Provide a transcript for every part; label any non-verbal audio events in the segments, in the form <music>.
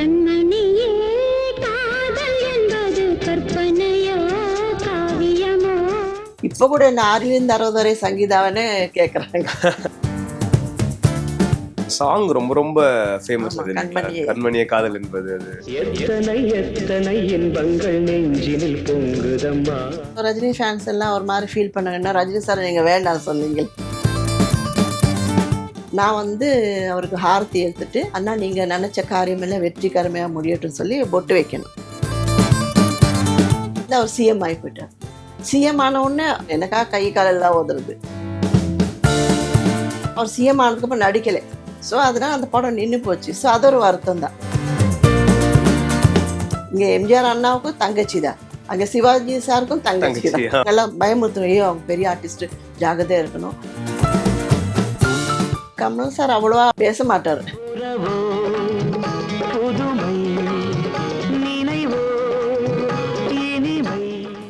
கண்மணியே காதல் என்பது கற்பனையோ காவியமோ? இப்போ கூட என்ன அறுபது வரை சங்கீதாவன்னு கேட்குறாங்க சாங் ரொம்ப ரொம்ப ஃபேமஸ் அது கண்மணியே. கண்மணிய காதல் என்பது அது. எத்தனை எத்தனை இன்பங்கள் நெஞ்சினில் பொங்குதம்மா? ரஜினி ஃபேன்ஸ் எல்லாம் ஒரு மாதிரி ஃபீல் பண்ணாங்கன்னா ரஜினி சார் நீங்கள் வேண்டாம் சொன்னீங்க நான் வந்து அவருக்கு ஹாரத்தி எடுத்துட்டு அண்ணா நீங்கள் நினச்ச காரியமெல்லாம் வெற்றிகரமையாக முடியட்டும் சொல்லி பொட்டு வைக்கணும். அவர் சிஎம் ஆகி போயிட்டார் சிஎம் ஆன உடனே எனக்கா கை காலெல்லாம் உதறுது. அவர் சிஎம் ஆனதுக்கப்புறம் நடிக்கலை. ஸோ அதனால் அந்த படம் நின்று போச்சு. ஸோ அது ஒரு வருத்தம் தான். இங்கே எம்ஜிஆர் அண்ணாவுக்கும் தங்கச்சி தான். அங்கே சிவாஜி சாருக்கும் தங்கச்சி தான்? எல்லாம் பயமுறுத்தும். ஐயோ அவங்க பெரிய ஆர்டிஸ்ட் ஜாகிரதையா இருக்கணும். கமல் சார் அவ்வளோவா பேச மாட்டார்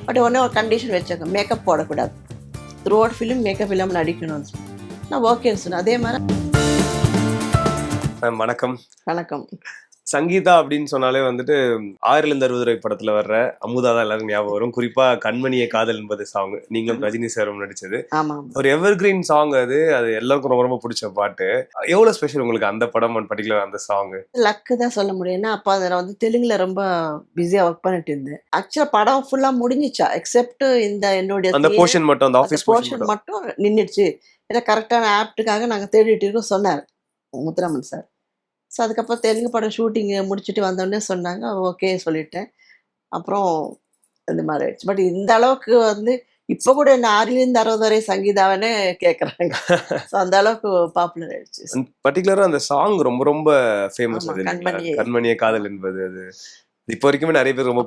பட் உடனே ஒரு கண்டிஷன் வச்சாங்க மேக்கப் போடக்கூடாது. அவுட் ஃபிலிம் மேக்கப் இல்லாமல் நடிக்கணும்னு சொல்லி நான் ஓகேன்னு சொன்னேன். அதே மாதிரி வணக்கம். வணக்கம். சங்கீதா அப்படின்னு சொன்னாலே வந்துட்டு ஆறில் இருந்து அறுபது ரூபாய் படத்துல வர்ற அமுதா தான் எல்லாரும் ஞாபகம் வரும். குறிப்பா கண்மணிய காதல் என்பது சாங் நீங்களும் ரஜினி சாரும் நடிச்சது. ஒரு எவர் கிரீன் சாங் அது. அது எல்லாருக்கும் ரொம்ப ரொம்ப பிடிச்ச பாட்டு. எவ்வளவு ஸ்பெஷல் உங்களுக்கு அந்த படம் பர்டிகுலர் அந்த சாங் லக்கு தான் சொல்ல முடியும். ஏன்னா அப்போ அதை வந்து தெலுங்குல ரொம்ப பிஸியாக ஒர்க் பண்ணிட்டு இருந்தேன். ஆக்சுவலாக படம் ஃபுல்லாக முடிஞ்சிச்சா எக்ஸப்ட் இந்த என்னுடைய அந்த போர்ஷன் மட்டும் அந்த ஆஃபீஸ் போர்ஷன் மட்டும். நின்றுடுச்சு ஏன்னா கரெக்டான ஆப்டுக்காக நாங்கள் தேடிட்டு இருக்கோம் சொன்னார். முத்துராமன் சார் ஸோ அதுக்கப்புறம் தெலுங்கு படம் ஷூட்டிங் முடிச்சுட்டு வந்தோடனே சொன்னாங்க. ஓகே சொல்லிட்டேன். அப்புறம் இந்த மாதிரி ஆயிடுச்சு. பட் இந்த அளவுக்கு வந்து இப்போ கூட என்ன ஆறிலிருந்து அறுபது வரை சங்கீதாவனே கேட்குறாங்க ஸோ அந்த அளவுக்கு பாப்புலர் ஆயிடுச்சு. பர்டிகுலரா அந்த சாங் ரொம்ப ரொம்ப ஃபேமஸ்? கண்மணியே. காதல் என்பது அது. இப்போ வரைக்குமே நிறைய பேர் ரொம்ப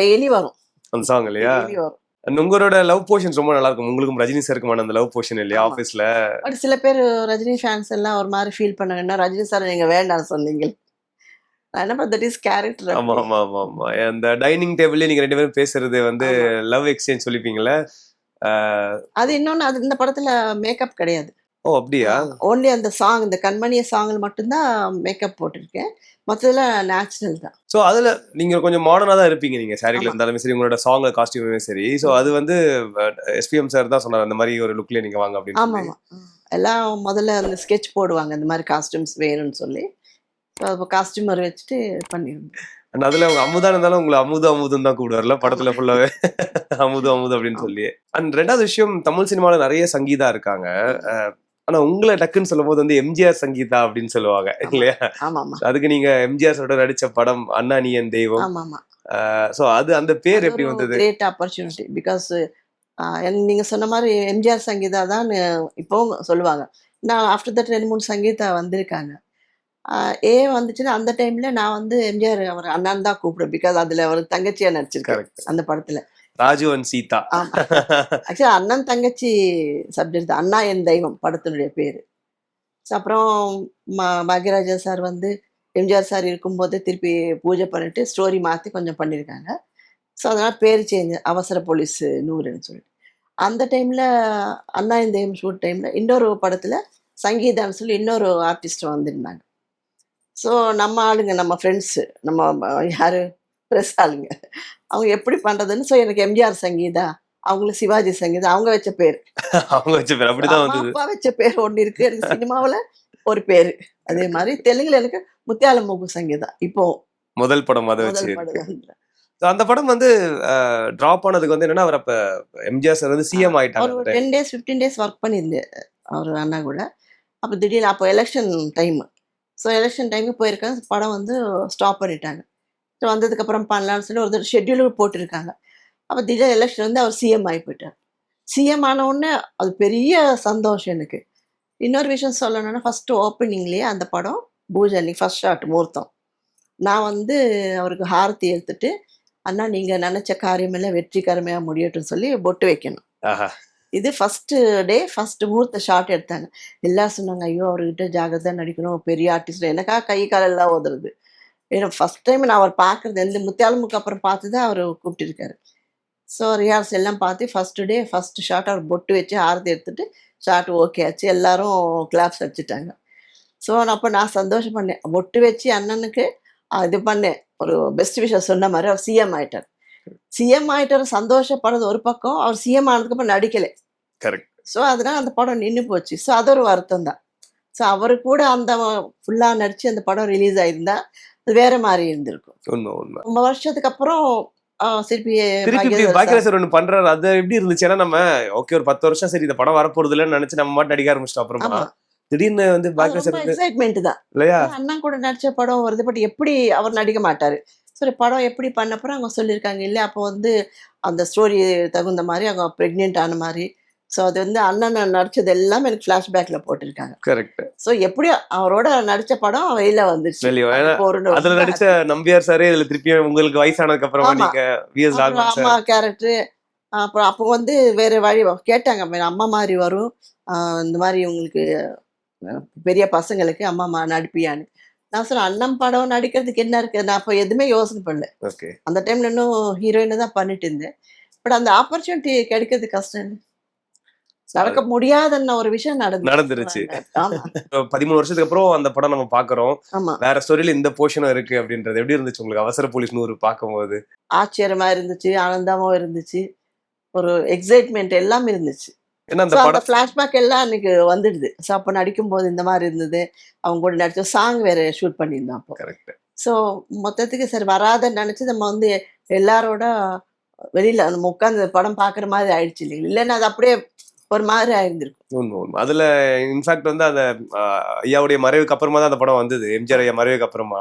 டெய்லி வரும். அந்த சாங் இல்லையா? வரும். And உங்களோட லவ் போர்ஷன்ஸ் ரொம்ப நல்லா இருக்கும் உங்களுக்கும் ரஜினி சாருக்குமான அந்த லவ் போர்ஷன் இல்லையா. ஆஃபீஸ்ல பட் சில பேர் ரஜினி ஃபேன்ஸ் எல்லாம் ஒரு மாதிரி ஃபீல் பண்ணாங்கன்னா ரஜினி சார் நீங்கள் வேண்டாம் சொன்னீங்க. என்ன தட் இஸ் கேரக்டர் ஆமா ஆமா ஆமா ஆமா. அந்த டைனிங் டேபிள்ல நீங்க ரெண்டு பேரும் பேசுறது வந்து. லவ் எக்ஸ்சேஞ்ச் சொல்லிப்பீங்களா அது இன்னொன்று அது இந்த படத்தில் மேக்கப் கிடையாது. ஓ அப்படியா? ஓன்லி அந்த சாங் இந்த கண்மணிய சாங்கில் மட்டும்தான் மேக்கப் போட்டிருக்கேன். மற்றதெல்லாம் நேச்சுரல் தான். சோ அதுல நீங்க கொஞ்சம் மாடர்னா தான் இருப்பீங்க நீங்க சாரில ஆமா. இருந்தாலுமே சரி உங்களோட சாங்ல காஸ்டியூமே சரி. சோ அது வந்து எஸ்பிஎம் சார் தான் சொன்னார் அந்த மாதிரி ஒரு லுக்ல நீங்க வாங்க அப்படின்னு ஆமாம். எல்லாம் முதல்ல அந்த ஸ்கெட்ச் போடுவாங்க இந்த மாதிரி காஸ்டியூம்ஸ் வேணும்னு சொல்லி. ஸோ காஸ்டியூமர் வச்சுட்டு பண்ணியிருந்தோம் And அதுல அவங்க அமுதா இருந்தாலும் உங்களை அமுது அமுதுன்னு தான் கூப்பிடுவார்ல படத்துல ஃபுல்லாவே அமுது அமுது அப்படின்னு சொல்லி. அண்ட் ரெண்டாவது விஷயம் தமிழ் சினிமால நிறைய சங்கீதா இருக்காங்க. ஆனா உங்களை டக்குன்னு சொல்லும் போது வந்து எம்ஜிஆர் சங்கீதா அப்படின்னு சொல்லுவாங்க இல்லையா? அதுக்கு நீங்க எம்ஜிஆர் நடிச்ச படம் அண்ணா நீ என் தெய்வம். சோ அது அந்த பேர் எப்படி வந்தது? கிரேட் ஆப்பர்ச்சுனிட்டி பிகாஸ் நீங்க சொன்ன மாதிரி எம்ஜிஆர் சங்கீதா தான் இப்போவும் சொல்லுவாங்க. நான் ஆஃப்டர் தட் ரெண்டு மூணு சங்கீதா வந்திருக்காங்க. ஏ வந்துச்சுன்னா அந்த டைம்ல நான் வந்து எம்ஜிஆர் அவர் அண்ணன் தான் கூப்பிடுவேன் பிகாஸ் அதுல அவர் தங்கச்சியா நடிச்சிருக்காரு அந்த படத்துல. ராஜு அண்ட் சீதா. ஆக்சுவலா அண்ணன் தங்கச்சி சப்ஜெக்ட் தான். அண்ணா என் தெய்வம் படத்தினுடைய பேரு. அப்புறம் ம பாக்யராஜா சார் வந்து எம்ஜிஆர் சார் இருக்கும்போது திருப்பி பூஜை பண்ணிட்டு ஸ்டோரி மாற்றி கொஞ்சம் பண்ணியிருக்காங்க ஸோ அதனால் பேர் சேஞ்ச் அவசர போலீஸ் நூறுன்னு சொல்லிட்டு. அந்த டைமில் அண்ணா என் தெய்வம் ஷூட் டைமில் இன்னொரு படத்தில் சங்கீதான்னு சொல்லி இன்னொரு ஆர்டிஸ்ட் வந்திருந்தாங்க. ஸோ நம்ம ஆளுங்க நம்ம ஃப்ரெண்ட்ஸு நம்ம யார்? ப்ரெஸ் ஆளுங்க. அவங்க எப்படி பண்ணுறதுன்னு ஸோ எனக்கு எம்ஜிஆர் சங்கீதா அவங்களுக்கு சிவாஜி சங்கீதா அவங்க வச்ச பேர். அவங்க வச்ச பேர் அப்படிதான் வந்தது. அப்பா வச்ச பேர் ஒன்று இருக்கு. எனக்கு சினிமாவில் ஒரு பேர். அதே மாதிரி தெலுங்குல எனக்கு முத்தியால மூக்கு சங்கீதா. இப்போ முதல் படம் அதை வச்சு அந்த படம் வந்து டிராப் ஆனதுக்கு வந்து என்னன்னா அவர் அப்ப எம்ஜிஆர் சார் வந்து சிஎம் ஒரு ஆயிட்டாங்க ten days fifteen days work பண்ணியிருந்தேன் அவர் அண்ணா கூட. அப்போ திடீர்னு அப்போ எலெக்ஷன் டைம் ஸோ எலெக்ஷன் டைமுக்கு போயிருக்கேன் படம் வந்து ஸ்டாப் பண்ணிட்டாங்க. ஸோ வந்ததுக்கப்புறம் பண்ணலாம்னு சொல்லி ஒரு ஷெட்யூலும் போட்டிருக்காங்க. அப்போ திடீர்னு எலெக்ஷன் வந்து அவர் சிஎம் ஆகி போயிட்டார். சிஎம் ஆன உடனே அது பெரிய சந்தோஷம் எனக்கு. இன்னொரு விஷயம் சொல்லணும்னா ஃபஸ்ட்டு ஓப்பனிங்லேயே அந்த படம் பூஜை ஃபர்ஸ்ட் ஷாட் முகூர்த்தம். நான் வந்து அவருக்கு ஹாரத்தி எடுத்துட்டு அண்ணா நீங்கள் நினச்ச காரியமெல்லாம் வெற்றிகரமையாக முடியட்டும் சொல்லி பொட்டு வைக்கணும். இது ஃபர்ஸ்ட் டே ஃபர்ஸ்ட் முகூர்த்த ஷாட் எடுத்தாங்க. எல்லாரும் சொன்னாங்க ஐயோ அவர்கிட்ட ஜாகிரதா நடிக்கணும். பெரிய ஆர்டிஸ்ட் எனக்கா கை காலெல்லாம் உதறுது. ஏன்னா ஃபர்ஸ்ட் டைம் நான் அவர் பார்க்குறது எந்த முத்தியாலமுக்கு அப்புறம் பார்த்து தான் அவர் கூப்பிட்டுருக்காரு. ஸோ ரிஹார்ஸ் எல்லாம் பார்த்து ஃபர்ஸ்ட் டே ஃபர்ஸ்ட் ஷாட் அவர் பொட்டு வச்சு ஆரத்தி எடுத்துட்டு ஷாட் ஓகே ஆச்சு. எல்லாரும் கிளாப்ஸ் அடிச்சிட்டாங்க. ஸோ அப்போ நான் சந்தோஷம் பண்ணேன். பொட்டு வச்சு அண்ணனுக்கு இது பண்ணேன். ஒரு பெஸ்ட் விஷயம் சொன்ன மாதிரி அவர் சிஎம் ஆயிட்டார். சிஎம் ஆயிட்டார் சந்தோஷப்படுறது ஒரு பக்கம். அவர் சிஎம் ஆனதுக்கப்புறம் நடிக்கலை. கரெக்ட் ஸோ அதனால அந்த படம் நின்று போச்சு. ஸோ அது ஒரு வருத்தம் தான். ஸோ அவரு கூட அந்த ஃபுல்லாக நடிச்சு அந்த படம் ரிலீஸ் ஆயிருந்தா அது வேற மாதிரி இருந்திருக்கும். உண்மை உண்மை. ரொம்ப வருஷத்துக்கு அப்புறம் திருப்பி பாக்கியராஜ் ஒண்ணு பண்றாரு. அது எப்படி இருந்துச்சு? ஏன்னா நம்ம ஓகே ஒரு பத்து வருஷம் சரி இந்த படம் வரப்போறது இல்லைன்னு நினைச்சு நம்ம மாட்டு நடிக்க ஆரம்பிச்சிட்டோம் அப்புறமா. திடீர்னு வந்து பாக்கியராஜ் எக்ஸைட்மெண்ட் தான். இல்லையா? அண்ணா கூட நடிச்ச படம் வருது பட் எப்படி அவர் நடிக்க மாட்டாரு? சரி படம் எப்படி பண்ணப்பறம் அவங்க சொல்லியிருக்காங்க இல்லை அப்போ வந்து அந்த ஸ்டோரி தகுந்த மாதிரி அவங்க ப்ரெக்னென்ட் ஆன மாதிரி ஸோ அது வந்து அண்ணன் நடிச்சது எல்லாம் எனக்கு ஃப்ளாஷ்பேக்கில் போட்டிருக்காங்க. கரெக்ட் ஸோ எப்படி அவரோட நடிச்ச படம் வெளியில வந்துருச்சு. வெளிய வ- ஏன்னா அப்போ ஒரு அதுல நடிச்ச நம்பியார் சாரே இதுல திருப்பியும் உங்களுக்கு வயசானதுக்கு அப்புறமா அம்மா கேரக்டர் அப்புறம் அப்போ வந்து வேற வழி கேட்டாங்க "அம்மா, மாதிரி வரும். இந்த மாதிரி உங்களுக்கு பெரிய பசங்களுக்கு அம்மா நடிப்பியான்னு. நான் சொன்னேன் அண்ணன் படம் நடிக்கிறதுக்கு என்ன இருக்கு? நான் அப்போ எதுவுமே யோசனை பண்ணல. அந்த டைம்ல இன்னும் ஹீரோயினை தான் பண்ணிட்டு இருந்தேன். பட் அந்த ஆப்பர்ச்சுனிட்டி கிடைக்கிறது கஷ்டம் நடக்க முடியாதுன்ன ஒரு விஷயம் நடந்து நடந்துருச்சு. <laughs> பதிமூணு வருஷத்துக்கு அப்புறம் அந்த படம் நம்ம பாக்குறோம் வேற ஸ்டோரியில இந்த போர்ஷனும் இருக்கு அப்படின்றது. எப்படி இருந்துச்சு உங்களுக்கு அவசர போலீஸ் நூறு பார்க்கும்போது? ஆச்சரியமா இருந்துச்சு ஆனந்தமாவும் இருந்துச்சு. ஒரு எக்ஸைட்மெண்ட் எல்லாமே இருந்துச்சு. அந்த அந்த ஃபிளாஷ்பேக் எல்லாம் எனக்கு வந்துடுது. ஸோ அப்போ நடிக்கும்போது இந்த மாதிரி இருந்தது. அவங்க கூட நடிச்ச சாங் வேற ஷூட் பண்ணியிருந்தோம் அப்போ. கரெக்ட் ஸோ மொத்தத்துக்கு சரி வராதுன்னு நினச்சி நம்ம வந்து எல்லாரோட வெளியில நம்ம உட்காந்து படம் பார்க்குற மாதிரி ஆயிடுச்சு இல்லைங்களா? இல்லைன்னா அது அப்படியே ஒரு மாதிரி ஆயிருந்திருக்கும். உண்மை உண்மை. அதுல இன்ஃபேக்ட் வந்து அந்த ஐயாவுடைய மறைவுக்கு அப்புறமா தான் அந்த படம் வந்தது. எம்ஜிஆர் ஐயா மறைவுக்கு அப்புறமா.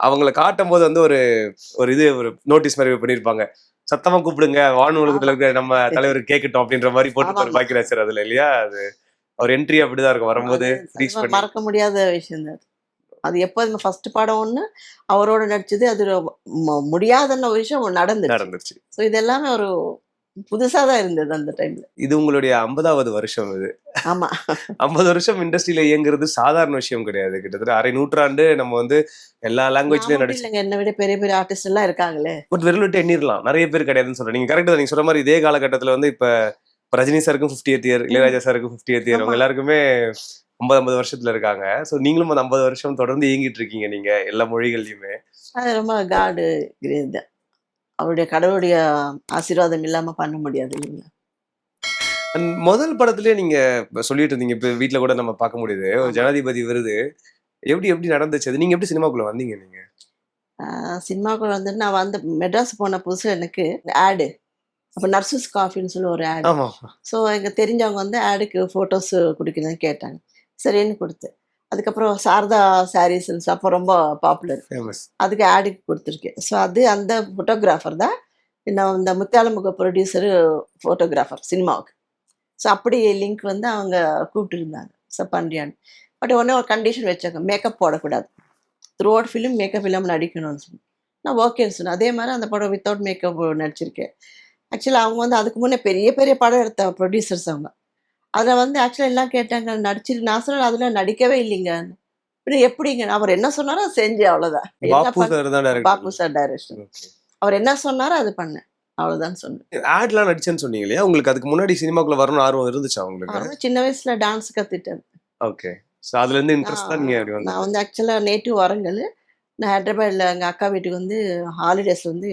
அவங்கள காட்டும் போது வந்து ஒரு ஒரு இது ஒரு நோட்டீஸ் மாதிரி பண்ணிருப்பாங்க. சத்தமா கூப்பிடுங்க வானு உலகத்துல இருக்க நம்ம தலைவர் கேட்கட்டும் அப்படின்ற மாதிரி போட்டு ஆமா. பாக்கிறார் சார் அதுல இல்லையா? அது அவர் என்ட்ரி அப்படிதான் இருக்கும். வரும்போது மறக்க முடியாத விஷயம் தான் அது. எப்போதுமே ஃபர்ஸ்ட் படம் ஒன்று அவரோட நடிச்சது அது முடியாதுன்ன விஷயம் நடந்துச்சு நடந்துச்சு ஸோ இது எல்லாமே ஒரு புதுசா தான் இருந்தது அந்த டைம்ல. இது உங்களுடைய ஐம்பதாவது வருஷம் இது. ஆமா. ஐம்பது வருஷம் இண்டஸ்ட்ரியில இயங்குறது சாதாரண விஷயம் கிடையாது. கிட்டத்தட்ட அரை நூற்றாண்டு நம்ம வந்து எல்லா லாங்குவேஜ்லயும் நடிச்சு என்னை விட பெரிய பெரிய ஆர்டிஸ்ட் எல்லாம் இருக்காங்களே. பட் விரல் விட்டு எண்ணிரலாம். நிறைய பேர் கிடையாதுன்னு சொல்றேன். நீங்க கரெக்டா நீங்க சொல்ற மாதிரி இதே காலகட்டத்துல வந்து இப்ப ரஜினி சாருக்கும் ஃபிஃப்டி எய்த் இயர் இளையராஜா சாருக்கும் ஃபிஃப்டி எய்த் இயர் அவங்க. எல்லாருக்குமே ஐம்பது ஐம்பது வருஷத்துல இருக்காங்க. ஸோ நீங்களும் அந்த ஐம்பது வருஷம் தொடர்ந்து இயங்கிட்டு இருக்கீங்க நீங்க எல்லா மொழிகள்லயுமே. அது ரொம்ப காடு அவருடைய கடவுளுடைய ஆசீர்வாதம் இல்லாம பண்ண முடியாது இல்லைங்களா? முதல் படத்துலயே நீங்க சொல்லிட்டு இருந்தீங்க இப்ப வீட்ல கூட நம்ம பார்க்க முடியுது. ஜனாதிபதி விருது. எப்படி எப்படி நடந்துச்சு? அது நீங்க எப்படி சினிமாக்குள்ள வந்தீங்க நீங்க? சினிமாக்குள்ள வந்துட்டு நான் வந்து மெட்ராஸ் போன புதுசுல எனக்கு ஆடு. அப்போ நர்சஸ் காஃபின்னு சொல்லி ஒரு ஆடு. ஸோ எங்க தெரிஞ்சவங்க வந்து ஆடுக்கு ஃபோட்டோஸ் கொடுக்கணும்னு கேட்டாங்க. சரின்னு கொடுத்தேன் அதுக்கப்புறம் சாரதா சாரீஸ் அப்போ ரொம்ப பாப்புலர் அதுக்கு ஆடுக்கு கொடுத்துருக்கேன். ஸோ அது அந்த ஃபோட்டோகிராஃபர் தான். நான் இந்த முத்தாலமுக ப்ரொடியூசரு ஃபோட்டோகிராஃபர் சினிமாவுக்கு. ஸோ அப்படி லிங்க் வந்து அவங்க கூப்பிட்டுருந்தாங்க. ஸோ பண்றியான்னு. பட் ஒன்றே ஒரு கண்டிஷன் வச்சாங்க. மேக்கப் போடக்கூடாது. த்ரூ அவுட் ஃபிலிம் மேக்கப் இல்லாமல் நடிக்கணும்னு சொல்லி. நான் ஓகேன்னு சொன்னேன். அதே மாதிரி அந்த படம் வித்தவுட் மேக்கப் நடிச்சிருக்கேன். ஆக்சுவலாக அவங்க வந்து அதுக்கு முன்னே பெரிய பெரிய படம் எடுத்த ப்ரொடியூசர்ஸ் அவங்க. அதில் வந்து ஆக்சுவலாக எல்லாம் கேட்டாங்க நடிச்சிரு நான் சொன்னேன் அதில் நடிக்கவே இல்லைங்க. இப்படி எப்படிங்க? அவர் என்ன சொன்னாரோ அதை செஞ்சேன் அவ்வளோதான் பாப்பு சார் டைரக்ஷன் அவர் என்ன சொன்னாரோ அது பண்ணேன். அவ்வளவுதான் சொன்னேன். ஆட்லாம் நடிச்சேன்னு சொன்னீங்க இல்லையா? உங்களுக்கு அதுக்கு முன்னாடி சினிமாக்குள்ள வரணும் ஆர்வம் இருந்துச்சா அவரும் சின்ன வயசுல டான்ஸ் கத்துட்டேன் ஓகே. ஸோ அதுல இருந்து இன்ட்ரெஸ்ட் தான் நீங்க நான் வந்து ஆக்சுவலா நேட்டிவ் வரங்கல். நான் ஹைதராபாத்ல எங்க அக்கா வீட்டுக்கு வந்து ஹாலிடேஸ்ல வந்து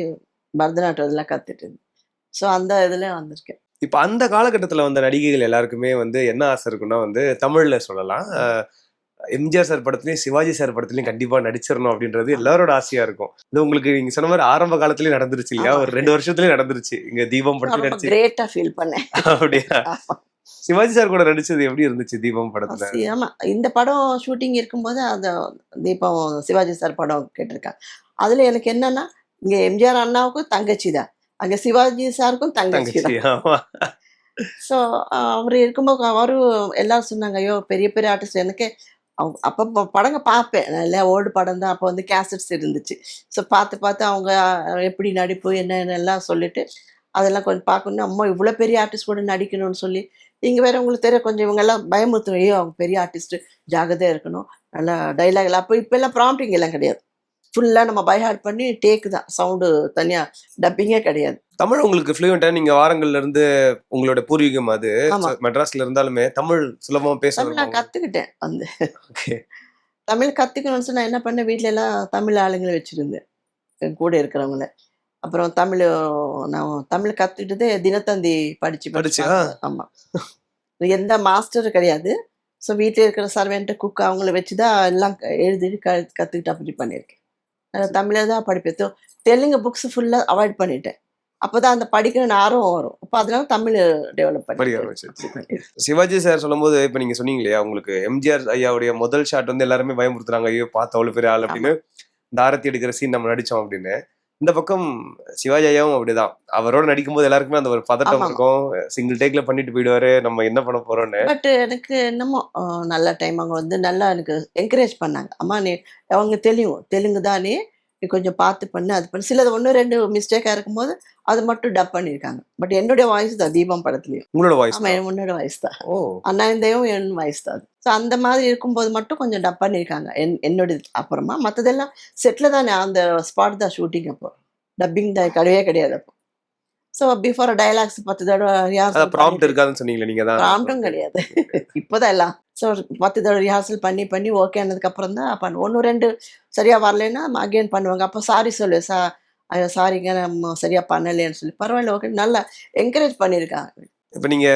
பரதநாட்டியம் இதெல்லாம் கத்துட்டு இருந்தேன். ஸோ அந்த இதுல வந்திருக்கேன். இப்ப அந்த காலகட்டத்துல வந்த நடிகைகள் எல்லாருக்குமே வந்து என்ன ஆசை இருக்குன்னா வந்து தமிழ்ல சொல்லலாம். எம்ஜிஆர் சார் படத்துலயும் சிவாஜி சார் படத்துலயும் கண்டிப்பா நடிச்சிடணும் அப்படின்றது எல்லாரோட ஆசையா இருக்கும். இது உங்களுக்கு நீங்க சொன்ன மாதிரி ஆரம்ப காலத்துலயே நடந்துருச்சு இல்லையா. ஒரு ரெண்டு வருஷத்துலயே நடந்துருச்சு. இங்க தீபம் படத்துல நடிச்சு. கிரேட்டா ஃபீல் பண்ணேன். அப்படியா. சிவாஜி சார் கூட நடிச்சது எப்படி இருந்துச்சு தீபம் படத்துல? ஆமா. இந்த படம் ஷூட்டிங் இருக்கும்போது அந்த தீபம் சிவாஜி சார் படம் கேட்டிருக்காங்க. அதுல எனக்கு என்னன்னா இங்க எம்ஜிஆர் அண்ணாவுக்கும் தங்கச்சி தான். அங்க சிவாஜி சாருக்கும் தங்கச்சி ஸோ அவர் இருக்கும்போது அவரும் எல்லாரும் சொன்னாங்க ஐயோ பெரிய பெரிய ஆர்டிஸ்ட் எனக்கு அவங்க அப்போ படங்க பார்ப்பேன் நல்ல ஓல்டு படம் தான் அப்போ வந்து கேசட்ஸ் இருந்துச்சு ஸோ பார்த்து பார்த்து அவங்க எப்படி நடிப்பு என்னென்ன எல்லாம் சொல்லிட்டு அதெல்லாம் கொஞ்சம் பார்க்கணும் அம்மா இவ்வளோ பெரிய ஆர்டிஸ்ட் கூட நடிக்கணும்னு சொல்லி நீங்கள் வேற உங்களுக்கு தெரிய கொஞ்சம் இவங்க எல்லாம் பயமுறுத்தும் ஐயோ அவங்க பெரிய ஆர்டிஸ்ட் ஜாகிரதையாக இருக்கணும் நல்லா டைலாக் எல்லாம் அப்போ இப்போ எல்லாம் ப்ராம்ப்டிங் எல்லாம் கிடையாது ஃபுல்லாக நம்ம பைஹார்ட் பண்ணி டேக் தான். சவுண்டு தனியாக டப்பிங்கே கிடையாது. தமிழ் உங்களுக்கு ஃப்ளூயண்டா நீங்க வாரங்கள்ல இருந்து உங்களோட பூர்வீகம் அது. ஆமா. மெட்ராஸ்ல இருந்தாலுமே தமிழ் சுலபமா பேச நான் கற்றுக்கிட்டேன் வந்து. தமிழ் கற்றுக்கணும்னு சொன்னா என்ன பண்ணேன்? வீட்ல எல்லாம் தமிழ் ஆளுங்களை வச்சுருந்தேன். என் கூட இருக்கிறவங்கள. அப்புறம் தமிழ் நான் தமிழ் கற்றுக்கிட்டதே தினத்தந்தி படிச்சு படிச்சு, ஆமாம் எந்த மாஸ்டரும் கிடையாது. ஸோ வீட்டில் இருக்கிற சர்வெண்ட்டு குக் அவங்கள வச்சு தான் எல்லாம் எழுதி க கற்றுக்கிட்டு அப்படி பண்ணியிருக்கேன். நான் தமிழில் தான் படிப்பேன். தெலுங்கு புக்ஸ் ஃபுல்லாக அவாய்ட் பண்ணிட்டேன். அப்போ தான் அந்த படிக்கணும்னு ஆர்வம் வரும். அப்போ அதனால தமிழ் டெவலப் பண்ணி. சிவாஜி சார் சொல்லும்போது இப்ப நீங்க சொன்னீங்க இல்லையா உங்களுக்கு எம்ஜிஆர் ஐயாவுடைய முதல் ஷாட் வந்து எல்லாருமே பயமுறுத்துறாங்க. ஐயோ பார்த்து அவ்வளவு பெரிய ஆள் அப்படின்னு இந்த ஆரத்தி எடுக்கிற சீன் நம்ம நடிச்சோம் அப்படின்னு. இந்த பக்கம் சிவாஜி ஐயாவும் அப்படிதான். அவரோட நடிக்கும்போது எல்லாருக்குமே அந்த ஒரு பதட்டம். இருக்கும். சிங்கிள் டேக்ல பண்ணிட்டு போயிடுவாரு. நம்ம என்ன பண்ண போறோம்னு. பட் எனக்கு என்னமோ நல்ல டைம் அவங்க வந்து நல்லா எனக்கு என்கரேஜ் பண்ணாங்க. அம்மா நீ அவங்க தெரியும் தெலுங்கு தானே நீ கொஞ்சம் பார்த்து பண்ணு அது பண்ணு. சிலது ஒன்று ரெண்டு மிஸ்டேக்காக இருக்கும்போது அது மட்டும் டப் பண்ணியிருக்காங்க. பட் என்னுடைய வாய்ஸ் தான் தீபம் படத்துலையும். உங்களோட வாய்ஸ் ஆமா என் உன்னோட வாய்ஸ் தான். ஓ. அண்ணாந்தையும் என் வாய்ஸ் தான் ஸோ அந்த மாதிரி இருக்கும்போது மட்டும் கொஞ்சம் டப் பண்ணியிருக்காங்க. என் என்னோட அப்புறமா மற்றதெல்லாம் செட்டில் தானே அந்த ஸ்பாட் தான் ஷூட்டிங் அப்போ. டப்பிங் தான் கிடையவே கிடையாது அப்போ. ஸோ பிஃபோர் டைலாக்ஸ் பத்து தடவை ப்ராம்ப்ட் இருக்காதுன்னு சொன்னீங்களே நீங்க தான் ப்ராம்ப்டும் கிடையாது. இப்போதான் எல்லாம். ஸோ பத்து தடவை ரிஹார்சல் பண்ணி பண்ணி ஓகே ஆனதுக்கு அப்புறம் தான் பண்ணுவோம் ஒன்று ரெண்டு சரியா வரலைன்னா அகைன் பண்ணுவாங்க. அப்போ சாரி சொல்லு சா சாரிங்க நம்ம சரியா பண்ணலைன்னு சொல்லி. பரவாயில்ல ஓகே நல்லா என்கரேஜ் பண்ணியிருக்காங்க. இப்ப நீங்க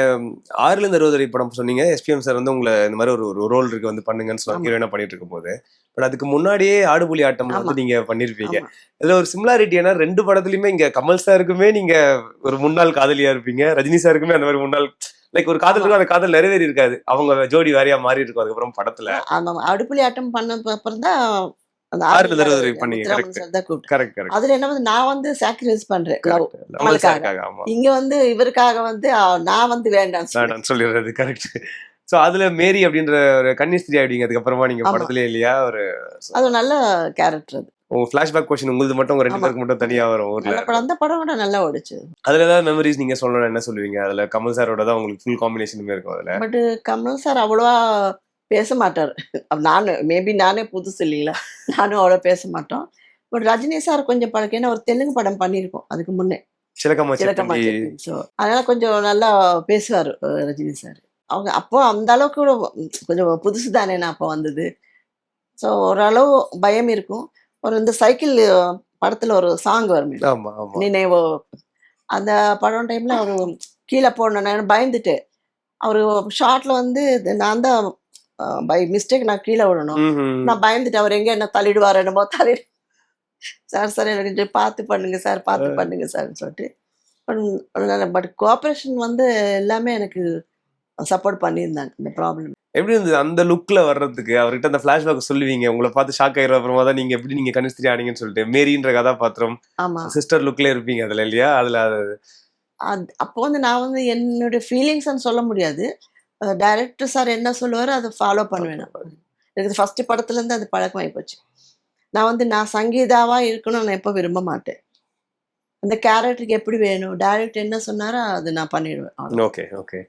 ஆறுல இருந்து அறுபது படம் சொன்னீங்க. எஸ்பிஎம் சார் வந்து உங்களை இந்த மாதிரி ஒரு ஒரு ரோல் இருக்கு வந்து பண்ணுங்கன்னு ஆமா. ஹீரோயினா பண்ணிட்டு இருக்கும் போது பட் அதுக்கு முன்னாடியே ஆடுபுலி ஆட்டம் வந்து. நீங்க பண்ணிருப்பீங்க. இதுல ஒரு சிமிலாரிட்டி ஏன்னா ரெண்டு படத்துலயுமே இங்க கமல் சாருக்குமே நீங்க ஒரு முன்னாள் காதலியா இருப்பீங்க. ரஜினி சாருக்குமே அந்த மாதிரி முன்னாள் லைக் ஒரு காதல் இருக்கும் அந்த காதல் நிறைவேறி இருக்காது. அவங்க ஜோடி வேறையா மாறி இருக்கும் அதுக்கப்புறம் படத்துல. ஆமாம் அடுப்புலி ஆட்டம் பண்ண அப்புறம் தான் அந்த. சார் தான் கூப்பிட்டு கரெக்ட் கரெக்ட் அதுல என்ன வந்து நான் வந்து சாக்ரிஃபைஸ் பண்றேன். இங்க வந்து இவருக்காக வந்து நான் வந்து வேண்டாம் வேண்டாம் சொல்லிடுறது கரெக்ட் சோ அதுல மேரி அப்படின்ற ஒரு கன்னிஸ்திரி ஆயிடுங்க அதுக்கப்புறமா நீங்க ஆமா. படத்துல இல்லையா? ஒரு அது நல்ல கேரக்டர் அது. உங்க பிளாஷ்பேக் கொஸ்டின் உங்களுக்கு மட்டும் உங்க ரெண்டு. பேருக்கு மட்டும் தனியா வரும் ஊர்ல. அந்த படம் கூட நல்லா ஓடிச்சு. அதுல ஏதாவது மெமரிஸ் நீங்க சொல்லணும் என்ன சொல்லுவீங்க? அதுல கமல் சாரோட தான் உங்களுக்கு ஃபுல் காம்பினேஷனுமே இருக்கும் அதுல. பட் கமல் சார் அவ்வளோவா பேச மாட்டார். நானும் மேபி நானே புதுசு இல்லைங்களா நானும் அவ்வளோ பேச மாட்டோம். பட் ரஜினி சார் கொஞ்சம் பழக்கம். ஏன்னா ஒரு தெலுங்கு படம் பண்ணியிருக்கோம். அதுக்கு முன்னே. சிலக்கம்மா சிலக்கம்மா ஸோ அதனால கொஞ்சம் நல்லா பேசுவார் ரஜினி சார் அவங்க அப்போ அந்த அளவுக்கு கூட கொஞ்சம் புதுசு தானே நான் அப்போ வந்தது. ஸோ ஓரளவு பயம் இருக்கும். ஒரு இந்த சைக்கிள் படத்தில் ஒரு சாங் வரும். நினைவோ. அந்த படம் டைம்ல அவரு கீழே போடணும் நான் பயந்துட்டு அவரு ஷார்ட்ல வந்து நான் தான் பை மிஸ்டேக் நான் கீழே விடணும். நான் பயந்துட்டு அவர் எங்க என்ன தள்ளிடுவார் என்னமோ தள்ளிடு சார் சார் எனக்கு பார்த்து பண்ணுங்க சார் பார்த்து பண்ணுங்க சார்னு சொல்லிட்டு. பட் கோஆப்ரேஷன் வந்து எல்லாமே எனக்கு சப்போர்ட் பண்ணியிருந்தாங்க இந்த ப்ராப்ளம் எப்படி இருந்தது அந்த லுக்ல வர்றதுக்கு? அவர்கிட்ட அந்த பிளாஷ்பேக் சொல்லுவீங்க. உங்களை பார்த்து ஷாக் ஆயிரும் அப்புறமா தான் நீங்க எப்படி நீங்க கனிஸ்திரி ஆனீங்கன்னு சொல்லிட்டு. மேரின்ற கதாபாத்திரம். சிஸ்டர் லுக்ல இருப்பீங்க அதுல இல்லையா? அதுல அது. அது அப்போ வந்து நான் வந்து என்னுடைய ஃபீலிங்ஸ்ன்னு சொல்ல முடியாது. டைரக்டர் சார் என்ன சொல்லுவாரோ அதை ஃபாலோ பண்ணுவேன். எனக்கு ஃபர்ஸ்ட் படத்துலேருந்து அது பழக்கமாகி போச்சு. நான் வந்து நான் சங்கீதாவா இருக்கணும்னு நான் எப்போ விரும்ப மாட்டேன். அந்த கேரக்டருக்கு எப்படி வேணும்? டைரக்டர் என்ன சொன்னாரோ அது நான் பண்ணிடுவேன். ஓகே ஓகே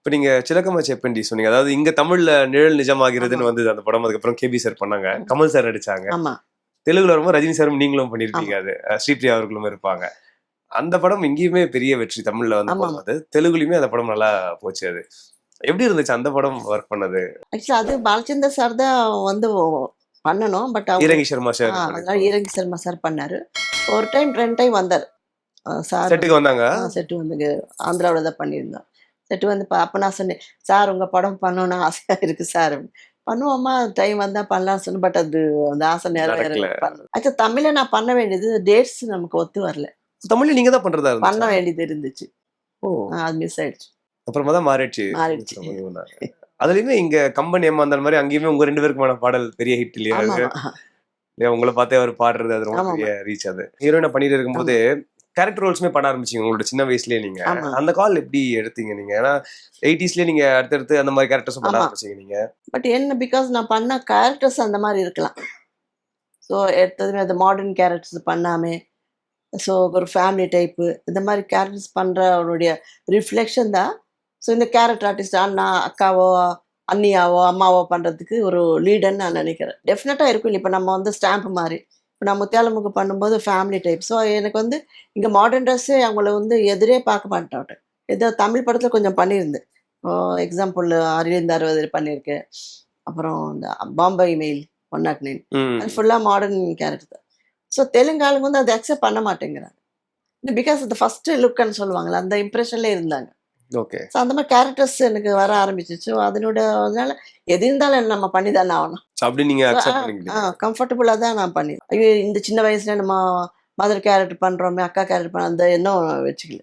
இப்போ நீங்க சிலக்கம்மா செப்பண்டி சொன்னீங்க? அதாவது இங்க தமிழ்ல நிழல் நிஜமாகிறதுன்னு ஆமா. வந்தது அந்த படம் அதுக்கப்புறம் கேபி சார் பண்ணாங்க. கமல் சார் நடிச்சாங்க. ஆமா. தெலுங்குல வரும்போது ரஜினி சாரும் நீங்களும் பண்ணிருப்பீங்க அது. ஸ்ரீபிரியா அவர்களும் இருப்பாங்க. அந்த படம் இங்கேயுமே பெரிய வெற்றி தமிழ்ல வந்து. போனது தெலுங்குலயுமே அந்த படம் நல்லா போச்சு அது. எப்படி இருந்துச்சு அந்த படம் ஒர்க் பண்ணது? ஆக்சுவலி அது பாலச்சந்தர் சார் தான் வந்து பண்ணணும் but Erangi Sharma sir Erangi Sharma sir பண்ணாரு. ஒரு டைம் ரெண்டு டைம் வந்தார். சார் செட்டுக்கு வந்தாங்க? செட்டு வந்து ஆந்திராவில் தான் பண்ணியிருந்தோம். செட்டு வந்து அப்ப நான் சொன்னேன் சார் உங்க படம் பண்ணணும்னு ஆசையா <laughs> இருக்கு சார். பண்ணுவோமா டைம் வந்தா பண்ணலாம் சொன்னேன் பட் அது அந்த ஆசை. நிறைவேற ஆக்சுவலி தமிழ்ல நான் பண்ண வேண்டியது டேட்ஸ் நமக்கு ஒத்து வரல. தமிழ்ல நீங்க தான் பண்றதா பண்ண வேண்டியது இருந்துச்சு. ஓ. அது மிஸ் ஆயிடுச்சு. அப்புறமா தான் மாறிடுச்சு. மாறிடுச்சு. அதுலயுமே இங்க கம்பெனி ஏமாந்தால் மாதிரி அங்கேயுமே உங்க ரெண்டு பேருக்குமான பாடல் பெரிய ஹிட் இல்லையா. இல்லையா? உங்களை பார்த்தே அவர் பாடுறது அது ரொம்ப பெரிய ரீச் அது. ஹீரோயினா பண்ணிட்டு இருக்கும்போது கேரக்டர் ரோல்ஸுமே பண்ண ஆரம்பிச்சீங்க உங்களோட சின்ன வயசுலயே நீங்க. அந்த கால் எப்படி எடுத்தீங்க நீங்க? ஏன்னா எயிட்டிஸ்லயே நீங்க அடுத்தடுத்து அந்த மாதிரி கேரக்டர்ஸ் பண்ண. ஆரம்பிச்சீங்க நீங்க. பட் என்ன பிகாஸ் நான் பண்ண கேரக்டர்ஸ் அந்த மாதிரி இருக்கலாம். ஸோ எடுத்ததுமே அந்த மாடர்ன் கேரக்டர்ஸ் பண்ணாமே. ஸோ ஒரு ஃபேமிலி டைப்பு இந்த மாதிரி கேரக்டர்ஸ் பண்ணுற அவருடைய ரிஃப்ளெக்ஷன் தான். ஸோ இந்த கேரக்டர் ஆர்டிஸ்ட் அண்ணா அக்காவோ அண்ணியாவோ அம்மாவோ பண்ணுறதுக்கு ஒரு லீடர்னு நான் நினைக்கிறேன். டெஃபினட்டாக இருக்கும். இப்போ நம்ம வந்து ஸ்டாம்ப் மாதிரி. இப்போ நான் முத்தியாலமுக்கு பண்ணும்போது ஃபேமிலி டைப் ஸோ எனக்கு வந்து இங்கே மாடர்ன் ட்ரெஸ்ஸே அவங்கள வந்து எதிரே பார்க்க மாட்டேன் ஏதோ தமிழ் படத்தில் கொஞ்சம் பண்ணியிருந்தேன். எக்ஸாம்பிள் அறுபது அறுபது பண்ணியிருக்கேன் அப்புறம் இந்த Bombay mail one nought nine அது ஃபுல்லாக மாடர்ன் கேரக்டர் தான். ஸோ தெலுங்கு ஆளுங்க வந்து அதை அக்செப்ட் பண்ண மாட்டேங்கிறாங்க. பிகாஸ் இந்த ஃபர்ஸ்ட் லுக்குன்னு சொல்லுவாங்கல்ல அந்த இம்ப்ரெஷன்ல இருந்தாங்க. ஓகே. ஸோ அந்த மாதிரி கேரக்டர்ஸ் எனக்கு வர ஆரம்பிச்சிச்சு. அதனோட அதனால எது இருந்தாலும் நம்ம பண்ணி தானே ஆகணும் அப்படி நீங்க அக்செப்ட் பண்ணிக்கிட்டீங்க. கம்ஃபர்டபுளாக தான் நான் பண்ணி ஐயோ இந்த சின்ன வயசுல நம்ம மதர் கேரக்டர் பண்றோமே அக்கா கேரக்டர் பண்ண அந்த எண்ணம் வச்சுக்கல.